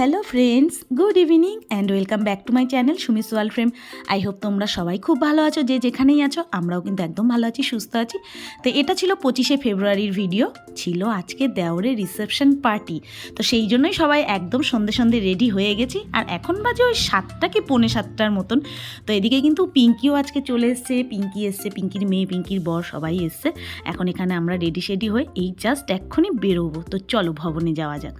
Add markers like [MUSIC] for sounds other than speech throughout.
Hello friends good evening and welcome back to my channel Sumi সোয়াল ফ্রেম I hope তোমরা সবাই খুব ভালো আছো, যে যেখানেই আছো, আমরাও কিন্তু একদম ভালো আছি, সুস্থ আছি। তো এটা ছিল পঁচিশে ফেব্রুয়ারির ভিডিও ছিল আজকে দেওরের রিসেপশন পার্টি তো সেই জন্যই সবাই একদম সন্ধে সন্ধে রেডি হয়ে গেছি। আর এখন বাজে ওই সাতটা কি পৌনে সাতটার মতন। তো এদিকে কিন্তু পিঙ্কিও আজকে চলে এসছে, পিঙ্কি এসছে, পিঙ্কির মেয়ে, পিঙ্কির বর সবাই এসছে। এখন এখানে আমরা রেডি শেডি হয়ে এই জাস্ট এক্ষুনি বেরোবো। তো চলো ভবনে যাওয়া যাক।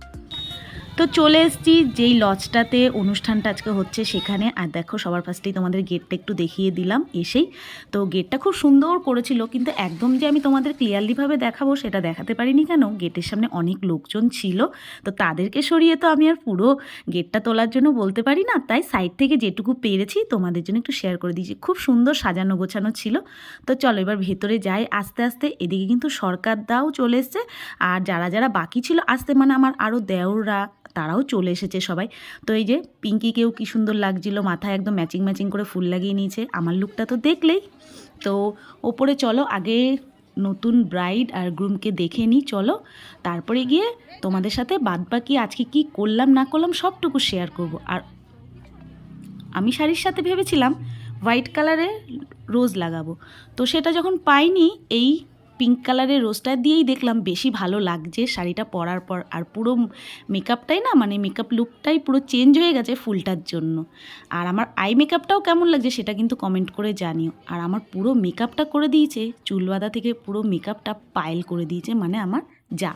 তো চলে এসেছি যেই লজটাতে অনুষ্ঠানটা আজকে হচ্ছে সেখানে। আর দেখো, সবার ফার্স্টেই তোমাদের গেটটা একটু দেখিয়ে দিলাম এসেই। তো গেটটা খুব সুন্দর করেছিল, কিন্তু একদম যে আমি তোমাদের ক্লিয়ারলিভাবে দেখাবো সেটা দেখাতে পারিনি কেন? গেটের সামনে অনেক লোকজন ছিল, তো তাদেরকে সরিয়ে তো আমি আর পুরো গেটটা তোলার জন্য বলতে পারি না। তাই সাইড থেকে যেটুকু পেরেছি তোমাদের জন্য একটু শেয়ার করে দিয়েছি। খুব সুন্দর সাজানো গোছানো ছিল। তো চলো এবার ভেতরে যাই। আস্তে আস্তে এদিকে কিন্তু সরকার দাও চলে এসছে। আর যারা যারা বাকি ছিল, আসতে মানে আমার আরও দেওররা তারাও চলে এসেছে সবাই। তো এই যে পিঙ্কিকেও কি সুন্দর লাগছিল, মাথায় একদম ম্যাচিং ম্যাচিং করে ফুল লাগিয়ে নিয়েছে, আমার লুকটা তো দেখলেই। তো ওপরে চলো, আগে নতুন ব্রাইড আর গ্রুমকে দেখে নিই চলো। তারপরে গিয়ে তোমাদের সাথে বাদবাকি আজকে কি করলাম, না করলাম সবটুকু শেয়ার করব। আর আমি শাড়ির সাথে ভেবেছিলাম হোয়াইট কালারের রোজ লাগাবো। তো সেটা যখন পাইনি, এই পিঙ্ক কালারের রোজটা দিয়েই দেখলাম বেশি ভালো লাগছে। শাড়িটা পরার পর আর পুরো মেকআপটাই না মানে মেকআপ লুকটাই পুরো চেঞ্জ হয়ে গেছে ফুলটার জন্য। আর আমার আই মেকআপটাও কেমন লাগছে সেটা কিন্তু কমেন্ট করে জানিও। আর আমার পুরো মেকআপটা করে দিয়েছে চুল বাঁধা থেকে পুরো মেকআপটা পাইল করে দিয়েছে মানে আমার যা।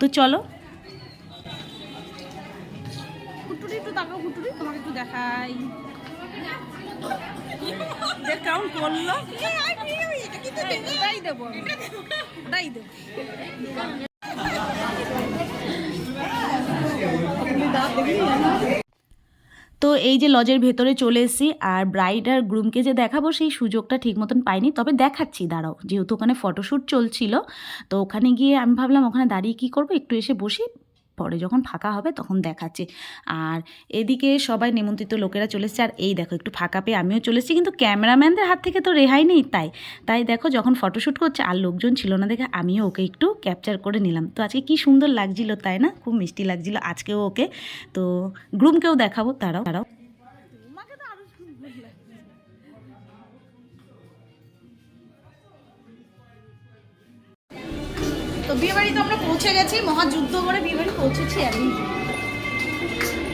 তো চলো। একটু দেখাই। করল। দেবো। দেবো। তো এই যে লজের ভেতরে চলে এসেছি আর ব্রাইড আর গ্রুমকে যে দেখাবো সেই সুযোগটা ঠিক মতন পাইনি। তবে দেখাচ্ছি দাঁড়াও। যেহেতু ওখানে ফটোশ্যুট চলছিল তো ওখানে গিয়ে আমি ভাবলাম ওখানে দাঁড়িয়ে কী করব? একটু এসে বসি পরে যখন ফাঁকা হবে তখন দেখাচ্ছি। আর এদিকে সবাই নিমন্ত্রিত লোকেরা চলে আর এই দেখো, একটু ফাঁকা পেয়ে আমিও চলে এসেছি। কিন্তু ক্যামেরাম্যানদের হাত থেকে তো রেহাই নেই তাই। তাই দেখো, যখন ফটোশ্যুট করছে, আর লোকজন ছিল না দেখে আমিও ওকে একটু ক্যাপচার করে নিলাম। তো আজকে কি সুন্দর লাগছিল তাই না? খুব মিষ্টি লাগছিল আজকেও ওকে। তো গ্রুমকেও দেখাবো তারাও তারাও। বিয়ে বাড়ি তো আমরা পৌঁছে গেছি, মহাযুদ্ধ করে বিয়ে বাড়ি পৌঁছেছি আমি।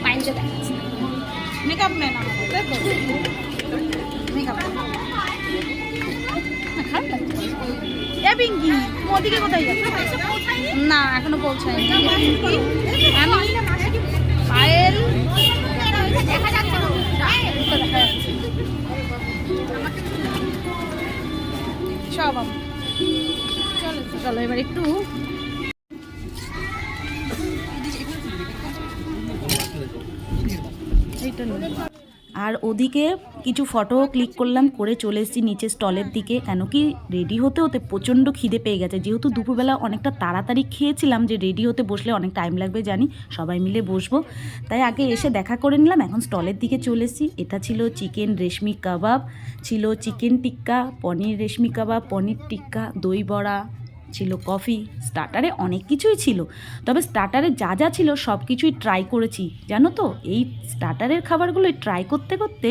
পাইনটা দেখাচ্ছি মেকআপ ম্যান আমাদের মেকআপ লাগছে। পিঙ্কি তুমি কোথায় না, এখনও পৌঁছায়নি। আমি দেখা যাচ্ছে সব আমি চলো এবার একটু। আর ওদিকে কিছু ফটো ক্লিক করলাম, করে চলে এসেছি নিচে স্টলের দিকে। কেন কি রেডি হতে হতে প্রচণ্ড খিদে পেয়ে গেছে। যেহেতু দুপুরবেলা অনেকটা তাড়াতাড়ি খেয়েছিলাম যে রেডি হতে বসলে অনেক টাইম লাগবে জানি, সবাই মিলে বসবো। তাই আগে এসে দেখা করে নিলাম, এখন স্টলের দিকে চলে এসেছি। এটা ছিল চিকেন রেশমি কাবাব, ছিল চিকেন টিক্কা পনির রেশমি কাবাব, পনির টিক্কা দই বড়া। ছিল কফি, স্টার্টারে অনেক কিছুই ছিল। তবে স্টার্টারে যা যা ছিল সব কিছুই ট্রাই করেছি। জানো তো, এই স্টার্টারের খাবারগুলোই ট্রাই করতে করতে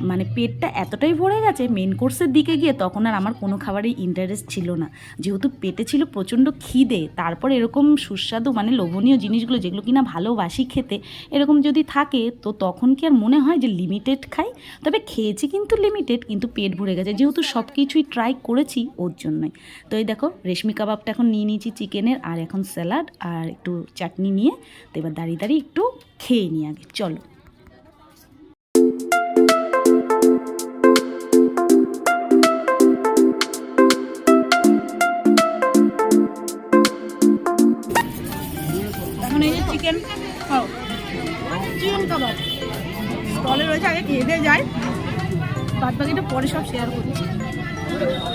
মানে পেটটা এতটাই ভরে গেছে মেন কোর্সের দিকে গিয়ে তখন আর আমার কোনো খাবারেই ইন্টারেস্ট ছিল না। যেহেতু পেটে ছিল প্রচণ্ড খিদে, তারপর এরকম সুস্বাদু মানে লোভনীয় জিনিসগুলো যেগুলো কিনা ভালোবাসি খেতে, এরকম যদি থাকে, তো তখন কি আর মনে হয় যে লিমিটেড খাই? তবে খেয়েছি কিন্তু লিমিটেড কিন্তু পেট ভরে গেছে। যেহেতু সব কিছুই ট্রাই করেছি ওর জন্যই। তো এই দেখো, রেশমি কাবাবটা এখন নিয়ে নিয়েছি চিকেনের, আর এখন স্যালাড আর একটু চাটনি নিয়ে। তো এবার দাঁড়িয়ে দাঁড়িয়ে একটু খেয়ে নিই আগে, চলো। চিকেন কাবাব। স্টলে রয়েছে, আগে খেয়ে দিয়ে যাই। বাদ বাকিটা পরে সব শেয়ার করছি।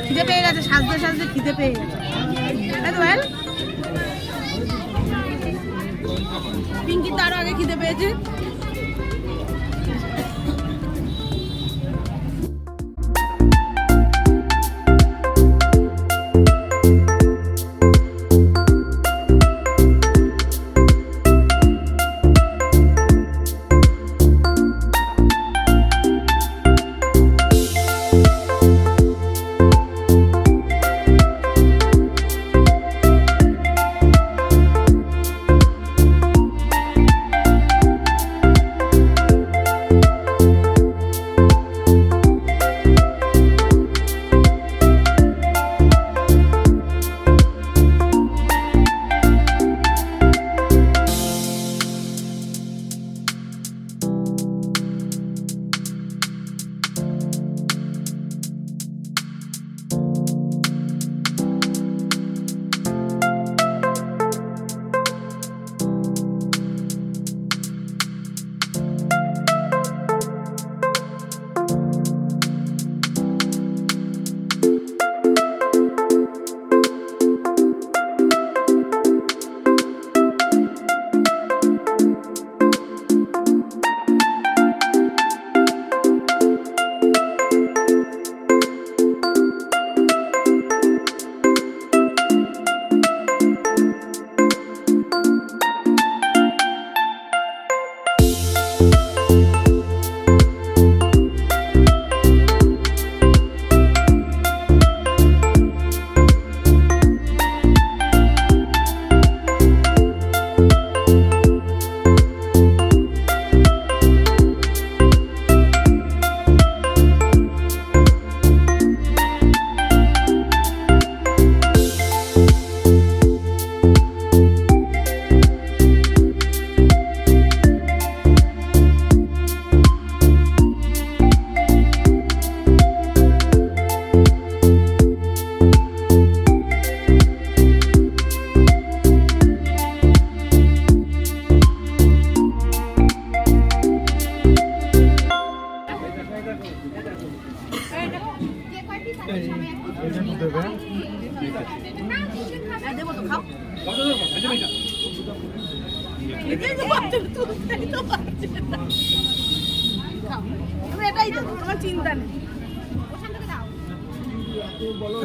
খিদে পেয়ে গেছে, সাজতে সাজতে খিদে পেয়ে গেছে। তাই তো পিঙ্কি তো আরও আগে খিদে পেয়েছে।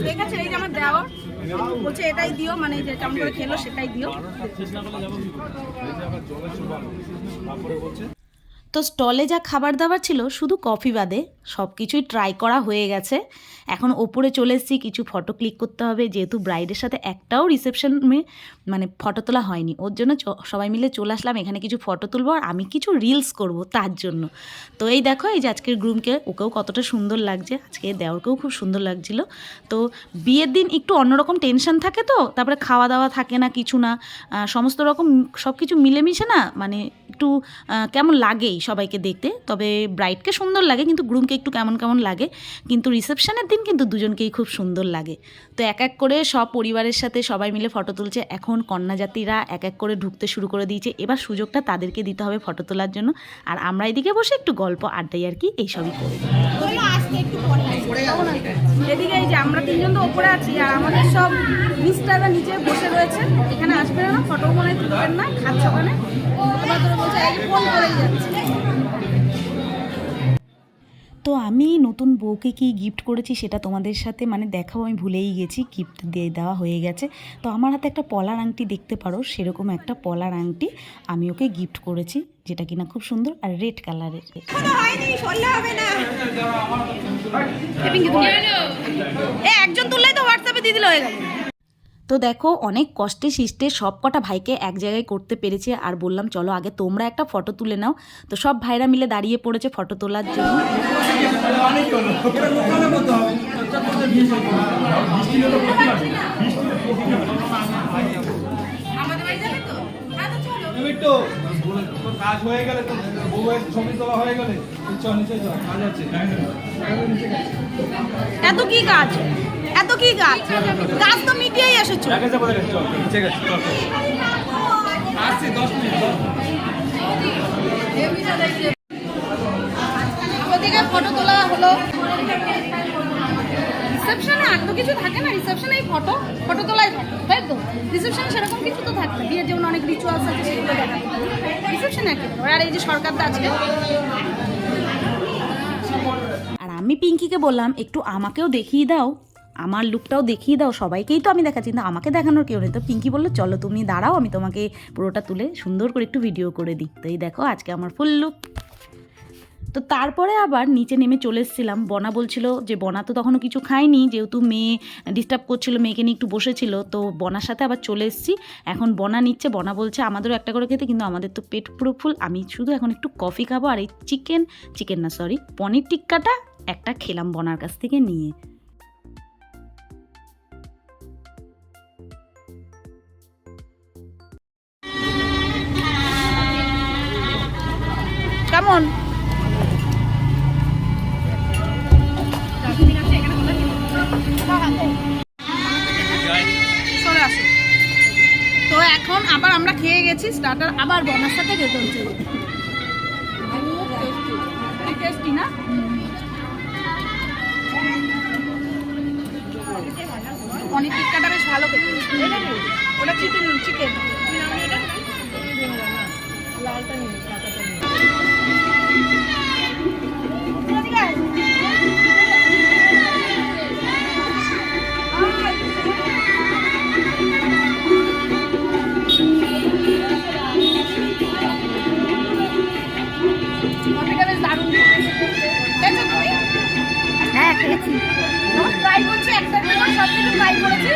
দেখেছে এই যে আমার দেওয়া বলছে এটাই দিও মানে যে কেমন খেলো সেটাই দিও। তো স্টলে যা খাবার দাবার ছিল শুধু কফি বাদে সব কিছুই ট্রাই করা হয়ে গেছে। এখন ওপরে চলে এসেছি, কিছু ফটো ক্লিক করতে হবে, যেহেতু ব্রাইডের সাথে একটাও রিসেপশনে মানে ফটো তোলা হয়নি। ওর জন্য সবাই মিলে চলে আসলাম, এখানে কিছু ফটো তুলবো আর আমি কিছু রিলস করব তার জন্য। তো এই দেখো, এই যে আজকের গ্রুমকে ওকেও কতটা সুন্দর লাগছে। আজকে দেওরকেও খুব সুন্দর লাগছিল। তো বিয়ের দিন একটু অন্যরকম টেনশন থাকে তো, তারপরে খাওয়া দাওয়া থাকে না, কিছু না। সমস্ত রকম সব কিছু মিলেমিশে না মানে একটু কেমন লাগেই। সবাইকে দেখতে। তবে ব্রাইটকে সুন্দর লাগে, কিন্তু গ্রুমকে একটু কেমন কেমন লাগে। কিন্তু রিসেপশনের দিন কিন্তু দুজনকেই খুব সুন্দর লাগে। তো এক এক করে সব পরিবারের সাথে সবাই মিলে ফটো তুলছে। এখন কন্যাযাত্রীরা এক এক করে ঢুকতে শুরু করে দিয়েছে। এবার সুযোগটা তাদেরকে দিতে হবে ফটো তোলার জন্য। আর আমরা এদিকে বসে একটু গল্প, আড্ডাই আর কি এইসবই করি। এদিকে এই যে আমরা তিনজন তো ওপরে আছি, আর আমাদের সব মিস্টাররা নিচে বসে রয়েছে। এখানে আসবেন না, ফটো মনে তুলবেন না, খাচ্ছে ওখানে। বলছে ফোন করেই যাচ্ছে। তো আমি নতুন বউকে কি গিফট করেছি সেটা তোমাদের সাথে মানে দেখাও আমি ভুলেই গেছি গিফট দিয়ে দেওয়া হয়ে গেছে। তো আমার হাতে একটা পলার আংটি দেখতে পারো সেরকম একটা পলার আংটি আমি ওকে গিফট করেছি যেটা কিনা খুব সুন্দর আর রেড কালারের একজন তুললেই তো হোয়াটসঅ্যাপে দিয়ে দিলে হয়ে গেল। তো দেখো অনেক কষ্টে সৃষ্টে সব কটা ভাইকে এক জায়গায় করতে পেরেছে। আর বললাম চলো আগে তোমরা একটা ফটো তুলে নাও। তো সব ভাইরা মিলে দাঁড়িয়ে পড়েছে ফটো তোলার জন্য। হ্যাঁ তো চলো। একটু তোর কাজ হয়ে গেলে তো বউয়ের ছবি তোলা হয়ে গেলে। নিচে কাজ আছে এত কি কাজ? এত কি গাছ? কাজ তো মিটিয়েই এসেছ। গেছে আসছি দশ মিনিট। ফটো তোলা হলো। রিসেপশনে আর তো কিছু থাকে না রিসেপশনে এই ফটো ফটো তোলাই থাকে তাই তো? রিসেপশনে সেরকম কিছু তো থাকে বিয়ের যেমন অনেক রিচুয়ালস আছে সেগুলো দেখা রিসেপশনে একই আর এই যে সরকার তো আজকে আর আমি পিঙ্কিকে বললাম একটু আমাকেও দেখিয়ে দাও। আমার লুকটাও দেখিয়ে দাও, সবাইকেই তো আমি দেখাচ্ছি। কিন্তু আমাকে দেখানোর কেউ নেই। তো পিঙ্কি বলল, চলো তুমি দাঁড়াও, আমি তোমাকে পুরোটা তুলে সুন্দর করে একটু ভিডিও করে দিই। তো এই দেখো, আজকে আমার ফুল লুক তো তারপরে আবার নিচে নেমে চলে এসেছিলাম। বনা বলছিল যে, বনা তো তখনও কিছু খায়নি, যেহেতু মেয়ে ডিস্টার্ব করছিল, মেয়েকে নিয়ে একটু বসেছিল। তো বনার সাথে আবার চলে এসেছি। এখন বনা নিচ্ছে, বনা বলছে, আমাদেরও একটা করে খেতে, কিন্তু আমাদের তো পেট পুরো ফুল আমি শুধু এখন একটু কফি খাব, আর এই চিকেন চিকেন না সরি পনির টিক্কাটা একটা খেলাম বনার কাছ থেকে নিয়ে। কেমন? তো এখন আবার আমরা খেয়ে গেছি স্টার্টার আবার বনার সাথে খেতে হচ্ছে। বেশ ভালো খেতে। ওটা চিকেন চিকেন কফিটা খেয়েছি ট্রাই করছি একটা সব কিছু ট্রাই করেছি।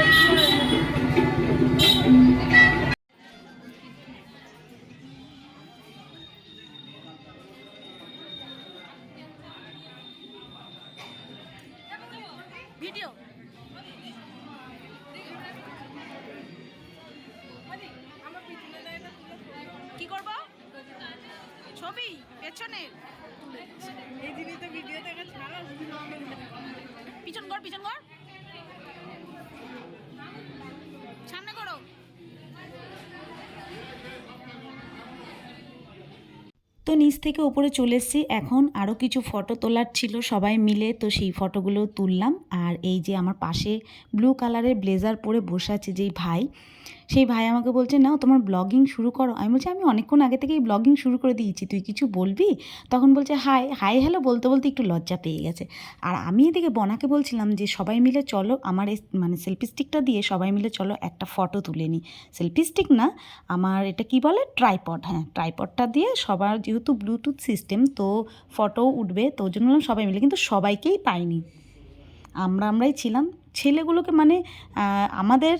থেকে উপরে চলে এসেছি। এখন আরও কিছু ফটো তোলার ছিল সবাই মিলে, তো সেই ফটোগুলো তুললাম। আর এই যে আমার পাশে ব্লু কালারের ব্লেজার পরে বসে আছে যেই ভাই সেই ভাই আমাকে বলছে, নাও তোমার ব্লগিং শুরু করো। আমি বলছি, আমি অনেকক্ষণ আগে থেকেই ব্লগিং শুরু করে দিয়েছি, তুই কিছু বলবি? তখন বলছে, হাই হাই হ্যালো বলতে বলতে একটু লজ্জা পেয়ে গেছে। আর আমি এদিকে বনাকে বলছিলাম যে, সবাই মিলে চলো আমার এই মানে সেলফি স্টিকটা দিয়ে সবাই মিলে চলো একটা ফটো তুলে নিই সেলফি স্টিক না, আমার এটা কি বলে? ট্রাইপড হ্যাঁ ট্রাইপডটা দিয়ে সবার যেহেতু ব্লুটুথ সিস্টেম তো ফটো উঠবে, তো জন্য সবাই মিলে, কিন্তু সবাইকেই পাইনি। আমরা আমরাই ছিলাম। ছেলেগুলোকে মানে আমাদের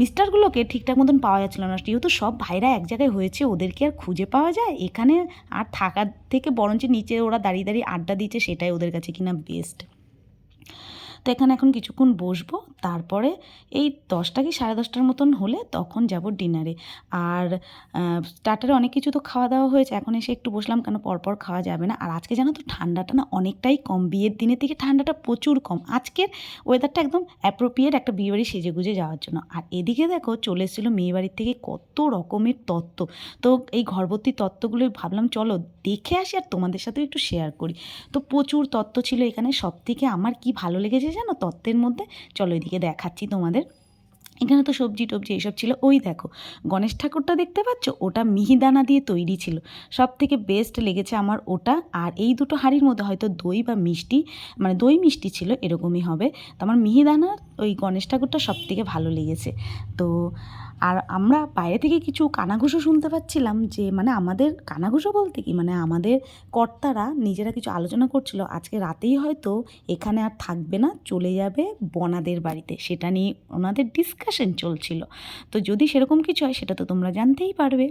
মিস্টারগুলোকে ঠিকঠাক মতন পাওয়া যাচ্ছিল না। যেহেতু সব ভাইরা এক জায়গায় হয়েছে, ওদেরকে আর খুঁজে পাওয়া যায়? এখানে আর থাকার থেকে বরঞ্চ নিচে ওরা দাঁড়িয়ে দাঁড়িয়ে আড্ডা দিচ্ছে, সেটাই ওদের কাছে কিনা বেস্ট তো এখানে এখন কিছুক্ষণ বসবো, তারপরে এই দশটা কি সাড়ে দশটার মতন হলে তখন যাব ডিনারে আর স্টার্টারে অনেক কিছু তো খাওয়া দাওয়া হয়েছে, এখন এসে একটু বসলাম কেন পরপর খাওয়া যাবে না। আর আজকে জানো তো ঠান্ডাটা না অনেকটাই কম, বিয়ের দিনের থেকে ঠান্ডাটা প্রচুর কম। আজকের ওয়েদারটা একদম অ্যাপ্রোপ্রিয়েট একটা বিয়েবাড়ি সেজে গুজে যাওয়ার জন্য। আর এদিকে দেখো চলে এসেছিল মেয়েবাড়ির থেকে কত রকমের তত্ত্ব। তো এই ঘরবর্তী তত্ত্বগুলোই ভাবলাম চলো দেখে আসি আর তোমাদের সাথেও একটু শেয়ার করি। তো প্রচুর তত্ত্ব ছিল এখানে সব থেকে আমার কি ভালো লেগেছে জানো? তত্ত্বের মধ্যে। চলো এদিকে দেখাচ্ছি তোমাদের। এখানে তো সবজি টবজি এসব ছিল। ওই দেখো, গণেশ ঠাকুরটা দেখতে পাচ্ছ? ওটা মিহিদানা দিয়ে তৈরি ছিল। সব থেকে বেস্ট লেগেছে আমার ওটা। আর এই দুটো হাঁড়ির মধ্যে হয়তো দই বা মিষ্টি মানে দই মিষ্টি ছিল, এরকমই হবে। তো আমার মিহিদানার ওই গণেশ ঠাকুরটা সব থেকে ভালো লেগেছে। তো আর আমরা বাইরে থেকে কিছু কানাঘুষো শুনতে পাচ্ছিলাম যে মানে আমাদের কানাঘুষো বলতে কি? মানে আমাদের কর্তারা নিজেরা কিছু আলোচনা করছিল। আজকে রাতেই হয়তো এখানে আর থাকবে না, চলে যাবে বনাদের বাড়িতে। সেটা নিয়ে ওনাদের ডিসকাশন চলছিল। তো যদি সেরকম কিছু হয়, সেটা তো তোমরা জানতেই পারবে।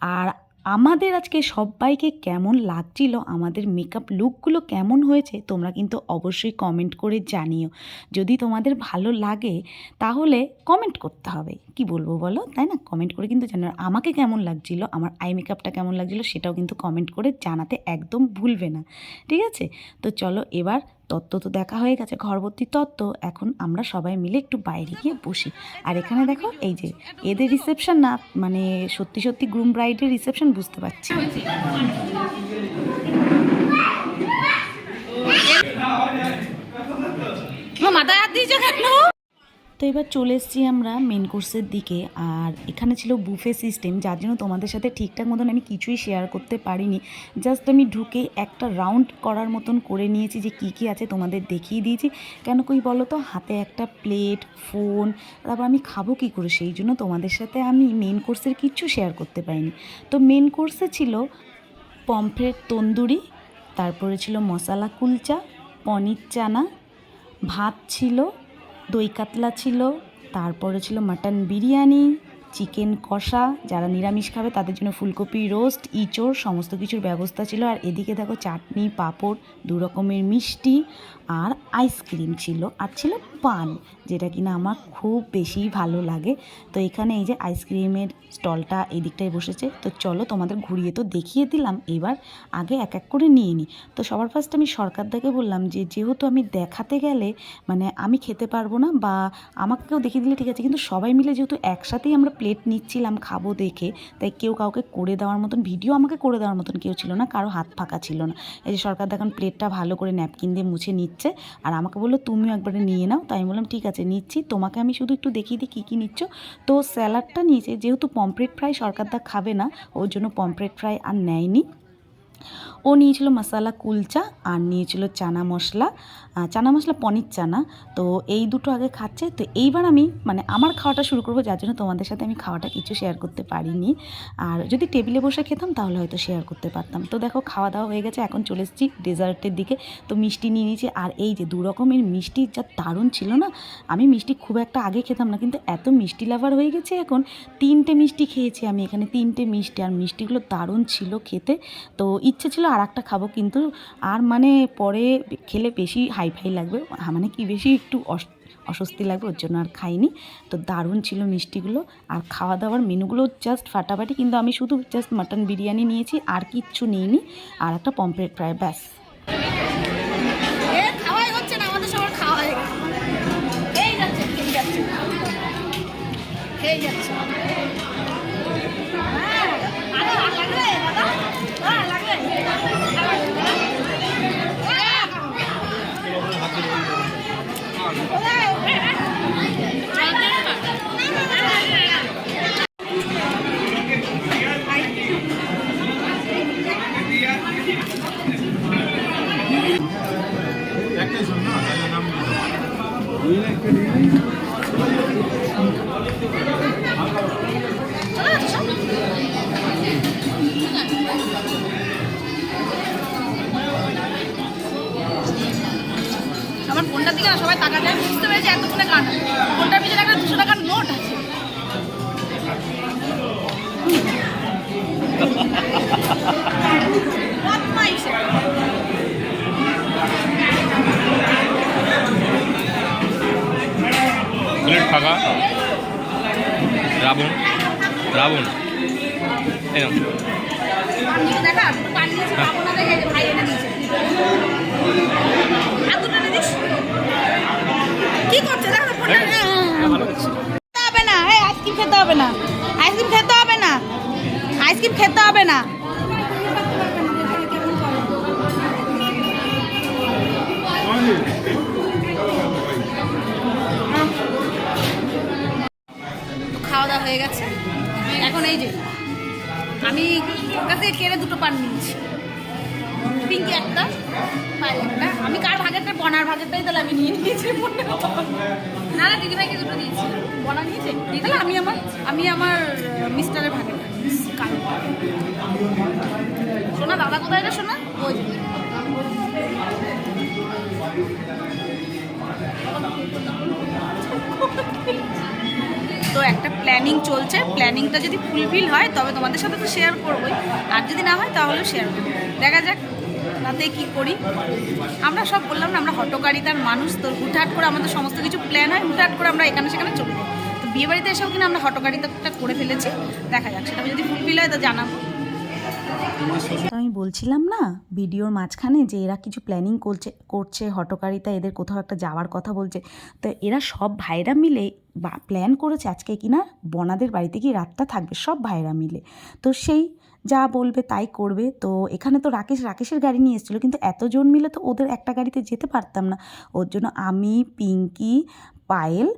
আর আমাদের আজকে সবাইকে কেমন লাগছিল, আমাদের মেকআপ লুকগুলো কেমন হয়েছে, তোমরা কিন্তু অবশ্যই কমেন্ট করে জানিও। যদি তোমাদের ভালো লাগে, তাহলে কমেন্ট করতে হবে। কি বলব বলো? তাই না? কমেন্ট করে কিন্তু জানো আমাকে কেমন লাগছিল, আমার আই মেকআপটা কেমন লাগছিল, সেটাও কিন্তু কমেন্ট করে জানাতে একদম ভুলবে না। ঠিক আছে? তো চলো এবার তত্ত্ব তো দেখা হয়ে গেছে, ঘরবর্তী তত্ত্ব। এখন আমরা সবাই মিলে একটু বাইরে গিয়ে বসি। আর এখানে দেখো, এই যে এদের রিসেপশন না মানে সত্যি সত্যি গ্রুম ব্রাইডের রিসেপশন বুঝতে পারছি। মাথায় হাত দিয়েছ কেন? তো এবার চলে এসেছি আমরা মেন কোর্সের দিকে। আর এখানে ছিল বুফে সিস্টেম যার জন্য তোমাদের সাথে ঠিকঠাক মতন আমি কিছুই শেয়ার করতে পারিনি। জাস্ট আমি ঢুকে একটা রাউন্ড করার মতন করে নিয়েছি যে কী কী আছে তোমাদের দেখিয়ে দিয়েছি। কেন কই বলো তো হাতে একটা প্লেট ফোন তারপর আমি খাব কী করে? সেই জন্য তোমাদের সাথে আমি মেন কোর্সের কিচ্ছু শেয়ার করতে পারিনি। তো মেন কোর্সে ছিল পমফ্রেট তন্দুরি, তারপরে ছিল মশলা কুলচা, পনির চানা, ভাত ছিল দই কাতলা ছিল, তারপরে ছিল মাটন বিরিয়ানি, চিকেন কষা, যারা নিরামিষ খাবে তাদের জন্য ফুলকপি রোস্ট, ইঁচড়, সমস্ত কিছুর ব্যবস্থা ছিল। আর এদিকে দেখো চাটনি, পাঁপড় দু রকমের মিষ্টি আর আইসক্রিম ছিল আর ছিল পান, যেটা কিনা আমার খুব বেশি ভালো লাগে। তো এখানে এই যে আইসক্রিমের স্টলটা এই দিকটায় বসেছে। তো চলো তোমাদের ঘুরিয়ে তো দেখিয়ে দিলাম, এবার আগে এক এক করে নিয়ে নিই তো সবার ফার্স্ট আমি সরকারদাকে বললাম যে, যেহেতু আমি দেখাতে গেলে মানে আমি খেতে পারব না বা আমাকেও দেখিয়ে দিলে ঠিক আছে, কিন্তু সবাই মিলে যেহেতু একসাথেই আমরা প্লেট নিচ্ছিলাম খাব দেখে, তাই কেউ কাউকে করে দেওয়ার মতন ভিডিও আমাকে করে দেওয়ার মতন কেউ ছিল না, কারও হাত ফাঁকা ছিল না। এই যে সরকার এখন প্লেটটা ভালো করে ন্যাপকিন দিয়ে মুছে নিচ্ছে। আর আমাকে বলল, তুমিও একবারে নিয়ে নাও। তাই আমি বললাম, ঠিক আছে, নিচ্ছি। তোমাকে আমি শুধু একটু দেখিয়ে দিই কী কী নিচ্ছ। তো স্যালাডটা নিয়েছে, যেহেতু পমফ্রেট ফ্রাই সরকারদা খাবে না, ওর জন্য পমফ্রেট ফ্রাই আর নেয়নি। ও নিয়েছিল মশালা কুলচা আর নিয়েছিল চানা মশলা। চানা মশলা পনির চানা। তো এই দুটো আগে খাচ্ছে। তো এইবার আমি মানে আমার খাওয়াটা শুরু করব, যার জন্য তোমাদের সাথে আমি খাওয়াটা কিছু শেয়ার করতে পারিনি। আর যদি টেবিলে বসে খেতাম, তাহলে হয়তো শেয়ার করতে পারতাম। তো দেখো, খাওয়া দাওয়া হয়ে গেছে, এখন চলে এসেছি ডেজার্টের দিকে। তো মিষ্টি নিয়ে নিয়েছি। আর এই যে দু রকমের মিষ্টি যা দারুণ ছিল না, আমি মিষ্টি খুব একটা আগে খেতাম না, কিন্তু এত মিষ্টি লাভার হয়ে গেছে এখন। তিনটে মিষ্টি খেয়েছি আমি এখানে, তিনটে মিষ্টি। আর মিষ্টিগুলো দারুণ ছিল খেতে। তো ইচ্ছে ছিল আর একটা খাব কিন্তু আর মানে পরে খেলে বেশি হাই ফাই লাগবে। হ্যাঁ, মানে কি বেশি একটু অস- অস্বস্তি লাগবে ওর জন্য আর খাইনি। তো দারুণ ছিল মিষ্টিগুলো। আর খাওয়া দাওয়ার মেনুগুলো জাস্ট ফাটাফাটি কিন্তু আমি শুধু জাস্ট মাটন বিরিয়ানি নিয়েছি আর কিচ্ছু নিইনি। আর একটা পম্পলেট ফ্রাই ব্যাস। আমার ফোনটার দিকে সবাই টাকা আমি বুঝতে পেরেছি এতক্ষণে গান ফোনটার পিছনে একটা দুশো টাকার নোট আছে [LAUGHS] What mice? ফাঁকা। রাবণ রাবণ। এই তো একটা প্ল্যানিং চলছে। প্ল্যানিংটা যদি ফুলফিল হয়, তবে তোমাদের সাথে তো শেয়ার করবোই। আর যদি না হয়, তাহলেও শেয়ার করব। দেখা যাক, তাতে কি করি। আমরা সব বললাম না, আমরা হটকারিতার মানুষ, তো হুটহাট করে আমাদের সমস্ত কিছু প্ল্যান হয়, হুটহাট করে আমরা এখানে সেখানে চলবো। তো বিয়ে বাড়িতে এসেও কিনা আমরা হটকারিতাটা করে ফেলেছি। দেখা যাক, সেটা যদি ফুলফিল হয়, তো জানাব। বলছিলাম না, ভিডিওর মাঝখানে যে এরা কিছু প্ল্যানিং করছে করছে, হটকারিতা, এদের কোথাও একটা যাওয়ার কথা বলছে, তো এরা সব ভাইরা মিলে প্ল্যান করেছে আজকে কিনা, বনাদের বাড়িতে গিয়ে রাতটা থাকবে, সব ভাইরা মিলে। তো সেই যা বলবে তাই করবে, তো এখানে তো রাকেশ, রাকেশের গাড়ি নিয়ে এসেছিল, কিন্তু এতজন মিলে তো ওদের একটা গাড়িতে যেতে পারতাম না। ওর জন্য আমি, পিঙ্কি, পায়েল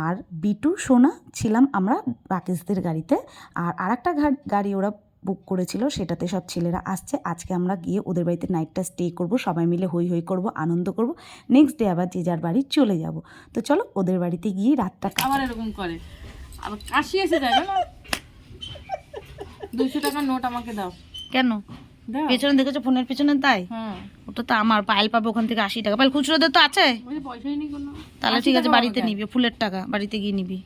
আর বিটু, সোনা ছিলাম আমরা রাকেশদের গাড়িতে, আর আরেকটা গাড়ি ওরা বুক করেছিল সেটাতে সব ছেলেরা আসছে। আজকে আমরা গিয়ে ওদের বাড়িতে নাইটটা স্টে করব সবাই মিলে হই হই করব আনন্দ করব। নেক্সট ডে আবার যে যার বাড়ি চলে যাব। তো চলো ওদের বাড়িতে গিয়ে রাতটা। আবার এরকম করে। আবার কাশি এসে যায় না দুশো টাকার নোট আমাকে দাও। কেন? পেছনে দেখেছ ফোনের পেছনে তাই? হ্যাঁ। ওটা তো আমার পায়েল পাবে ওখান থেকে আশি টাকা। পায়েল খুচরোদের তো আছে। তাহলে ঠিক আছে বাড়িতে নিবি ফুলের টাকা বাড়িতে গিয়ে নিবি।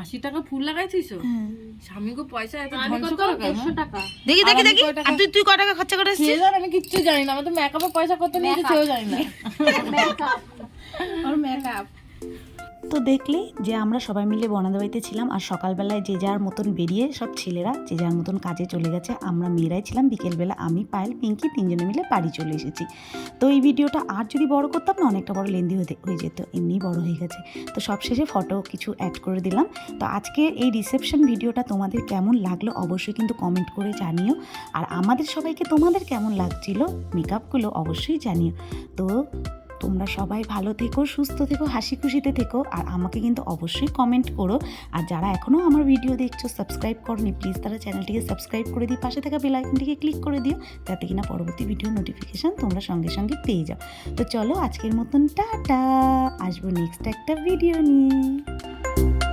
আশি টাকা ফুল লাগাইছিস? হ্যাঁ। স্বামীকে পয়সা এত ধ্বংস করে কেন? টাকা। দেখি দেখি দেখি। আর তুই তুই ক টাকা খরচা করে কে এসেছিস জানে? আমি কিচ্ছু জানি না। আমার তো মেকআপে পয়সা কত নিয়েছে সেও জানি না। আর মেকআপ তো দেখলে যে আমরা সবাই মিলে বনাদের বাড়িতে ছিলাম আর সকালবেলায় যে যার মতন বেরিয়ে সব ছেলেরা, যে যার মতন কাজে চলে গেছে, আমরা মেয়েরাই ছিলাম। বিকেলবেলা আমি, পায়েল, পিঙ্কি তিনজনে মিলে বাড়ি চলে এসেছি। তো এই ভিডিওটা আর যদি বড় করতাম না, অনেকটা বড় লেন্দি হয়ে যেত, এমনিই বড় হয়ে গেছে। তো সব শেষে ফটো কিছু অ্যাড করে দিলাম। তো আজকে এই রিসেপশন ভিডিওটা তোমাদের কেমন লাগল অবশ্যই কিন্তু কমেন্ট করে জানিও। আর আমাদের সবাইকে তোমাদের কেমন লাগছিল মেকআপগুলো অবশ্যই জানিও। তো তোমরা সবাই ভালো থেকো, সুস্থ থেকো হাসি খুশিতে থেকো আর আমাকে কিন্তু অবশ্যই কমেন্ট করো। আর যারা এখনও আমার ভিডিও দেখছ সাবস্ক্রাইব করনি প্লিজ তারা চ্যানেলটিকে সাবস্ক্রাইব করে দিই পাশে থাকা বেলাইকনটিকে ক্লিক করে দিও যাতে কিনা পরবর্তী ভিডিও নোটিফিকেশান তোমরা সঙ্গে সঙ্গে পেয়ে যাও। তো চলো আজকের মতন টাটা, আসব নেক্সট একটা ভিডিও নিয়ে।